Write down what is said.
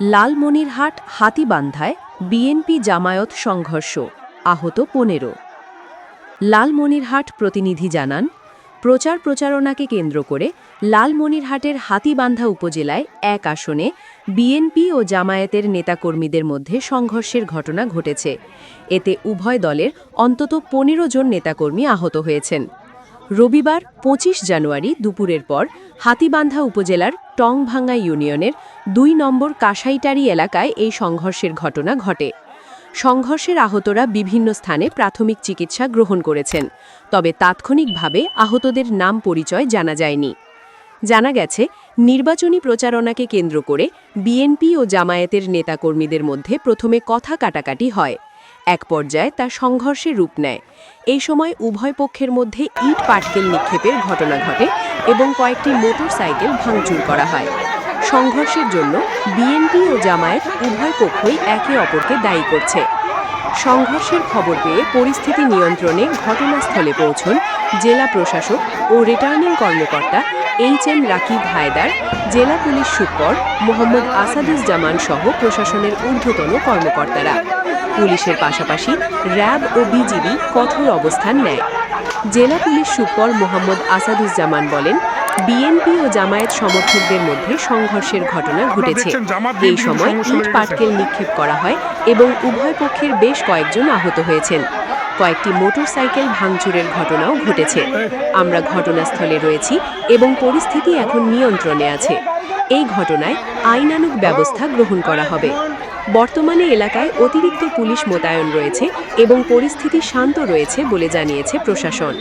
Lalmonirhat হাতিবান্ধায় BNP Jamaat সংঘর্ষ, আহত পনেরো। লালমনিরহাট প্রতিনিধি জানান, প্রচার প্রচারণাকে কেন্দ্র করে লালমনিরহাটের হাতিবান্ধা উপজেলায় এক আসনে বিএনপি ও জামায়াতের নেতাকর্মীদের মধ্যে সংঘর্ষের ঘটনা ঘটেছে। এতে উভয় দলের অন্তত পনেরো জন নেতাকর্মী আহত হয়েছেন। রবিবার ২৫ জানুয়ারি দুপুরের পর হাতিবান্ধা উপজেলার টংভাঙ্গা ইউনিয়নের দুই নম্বর কাসাইটারি এলাকায় এই সংঘর্ষের ঘটনা ঘটে। সংঘর্ষের আহতরা বিভিন্ন স্থানে প্রাথমিক চিকিৎসা গ্রহণ করেছেন, তবে তাৎক্ষণিকভাবে আহতদের নাম পরিচয় জানা যায়নি। জানা গেছে, নির্বাচনী প্রচারণাকে কেন্দ্র করে বিএনপি ও জামায়াতের নেতাকর্মীদের মধ্যে প্রথমে কথা কাটাকাটি হয়। এক পর্যায়ে তা সংঘর্ষের রূপ নেয়। এই সময় উভয় পক্ষের মধ্যে ইট পাটকেল নিক্ষেপের ঘটনা ঘটে এবং কয়েকটি মোটরসাইকেল ভাঙচুর করা হয়। সংঘর্ষের জন্য বিএনপি ও জামায়াত উভয় পক্ষই একে অপরকে দায়ী করছে। সংঘর্ষের খবর পেয়ে পরিস্থিতি নিয়ন্ত্রণে ঘটনাস্থলে পৌঁছন জেলা প্রশাসক ও রিটার্নিং কর্মকর্তা এইচ এম রাকিব হায়দার, জেলা পুলিশ সুপার মোহাম্মদ আসাদুজ্জামান সহ প্রশাসনের ঊর্ধ্বতন কর্মকর্তারা। পুলিশের পাশাপাশি র্যাব ও বিজিবি কঠোর অবস্থান নেয়। জেলা পুলিশ সুপার মোহাম্মদ আসাদুজ্জামান বলেন বিএনপি ও জামায়াত সমর্থকদের মধ্যে সংঘর্ষের ঘটনা ঘটেছে। এই সময় ইট পাটকেল নিক্ষেপ করা হয় এবং উভয় পক্ষের বেশ কয়েকজন আহত হয়েছেন। কয়েকটি মোটরসাইকেল ভাঙচুরের ঘটনাও ঘটেছে। আমরা ঘটনাস্থলে রয়েছি এবং পরিস্থিতি এখন নিয়ন্ত্রণে আছে। এই ঘটনায় আইনানুগ ব্যবস্থা গ্রহণ করা হবে। বর্তমানে এলাকায় অতিরিক্ত পুলিশ মোতায়েন রয়েছে এবং পরিস্থিতি শান্ত রয়েছে বলে জানিয়েছে প্রশাসন।